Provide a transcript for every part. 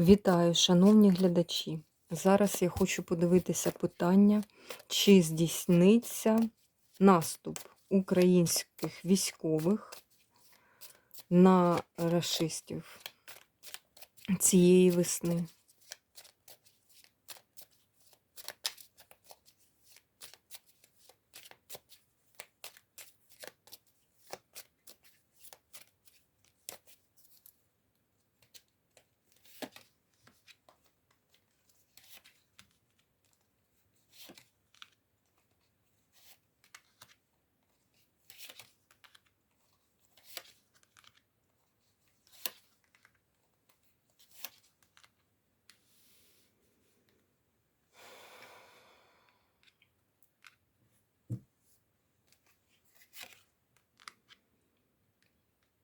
Вітаю, шановні глядачі. Зараз я хочу подивитися питання, чи здійсниться наступ українських військових на расистів цієї весни.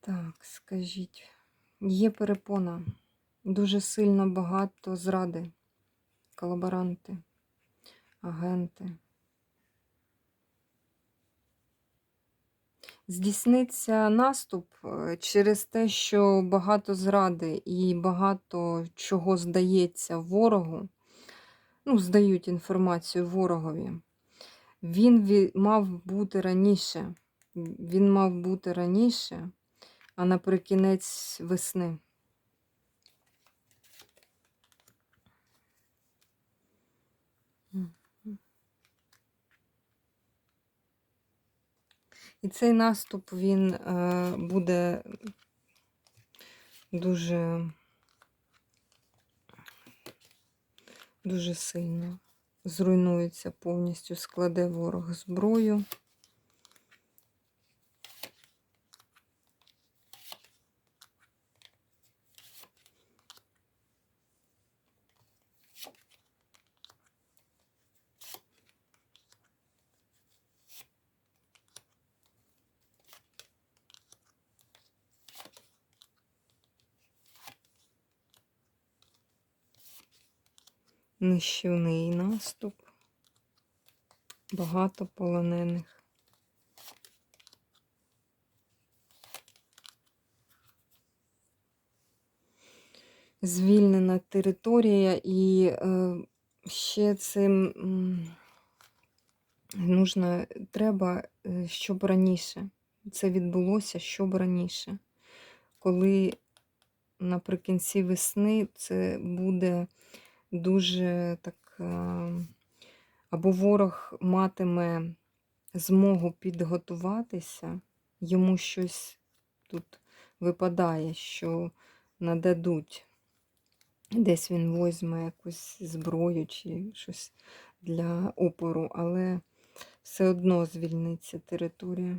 Так, скажіть, є перепона, дуже сильно багато зради, колаборанти, агенти. Здійсниться наступ е, через те, що багато зради і багато чого здається ворогу, ну, здають інформацію ворогові. Він мав бути раніше. Він мав бути раніше, а наприкінець весни. І цей наступ він е, буде дуже, дуже сильно зруйнується повністю, складе ворог зброю. Нищівний наступ, багато полонених. Звільнена територія, і е, ще цим нужно, треба, е, щоб раніше це відбулося, щоб раніше. Коли наприкінці весни це буде дуже так. е, Або ворог матиме змогу підготуватися, йому щось тут випадає, що нададуть. Десь він возьме якусь зброю чи щось для опору, але все одно звільниться територія.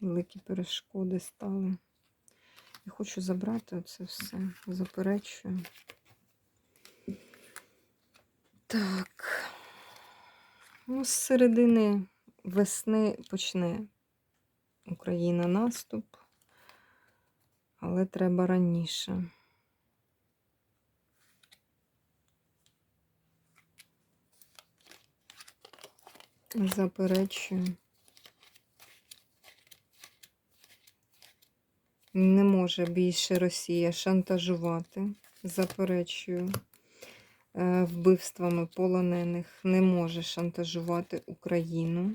Великі перешкоди стали. Я хочу забрати оце все, заперечую. Так. Ну, з середини весни почне Україна наступ, але треба раніше. Заперечую. Не може більше Росія шантажувати. Заперечую. Е, Вбивствами полонених не може шантажувати Україну.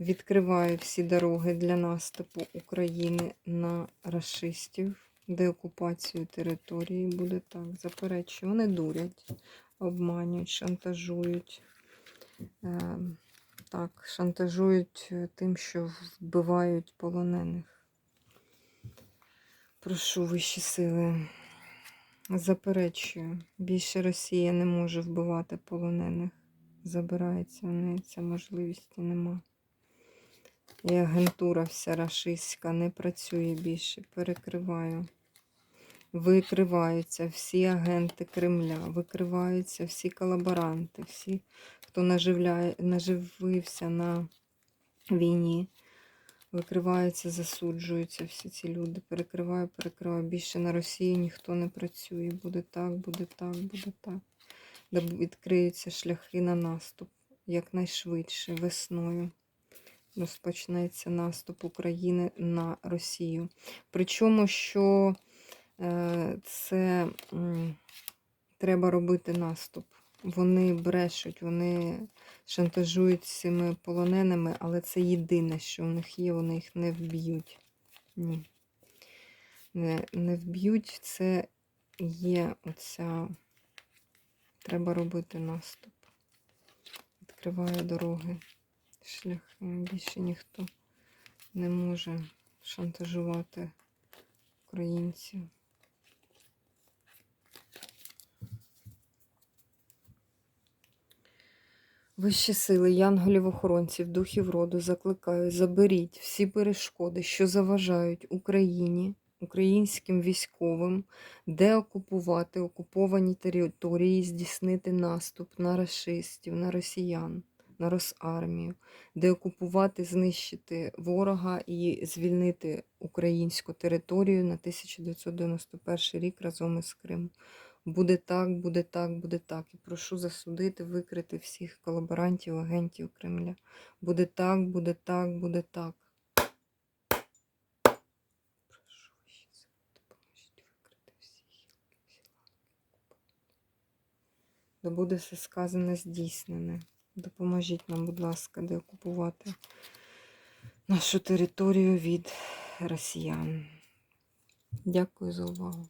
Відкриває всі дороги для наступу України на расистів, деокупацію території буде так. Заперечую. Вони дурять, обманюють, шантажують. Е, Так, шантажують е, тим, що вбивають полонених. Прошу вищі сили. Заперечую, більше Росія не може вбивати полонених. Забирається в неї ця можливості нема. І агентура вся рашистська не працює більше. Перекриваю. Викриваються всі агенти Кремля, викриваються всі колаборанти, всі, хто наживляє, наживився на війні. Викриваються, засуджуються всі ці люди. Перекриваю, перекриваю. Більше на Росії ніхто не працює. Буде так, буде так, буде так. Де відкриються шляхи на наступ якнайшвидше весною. Розпочнеться наступ України на Росію. Причому, що Е, Це треба робити наступ. Вони брешуть, вони шантажують цими полоненими, але це єдине, що у них є, вони їх не вб'ють. Ні. Не, не вб'ють, це є оця. Треба робити наступ. Відкриває дороги, шляхи. Більше ніхто не може шантажувати українців. Вищі сили, янголів-охоронців, духів роду закликаю, заберіть всі перешкоди, що заважають Україні, українським військовим, деокупувати окуповані території, здійснити наступ на расистів, на росіян, на Росармію, деокупувати, знищити ворога і звільнити українську територію на 1991 рік разом із Кримом. Буде так, буде так, буде так. І прошу засудити, викрити всіх колаборантів, агентів Кремля. Буде так, буде так, буде так. Прошу сили, допоможіть викрити всіх. Да буде все сказане здійснене. Допоможіть нам, будь ласка, деокупувати нашу територію від росіян. Дякую за увагу.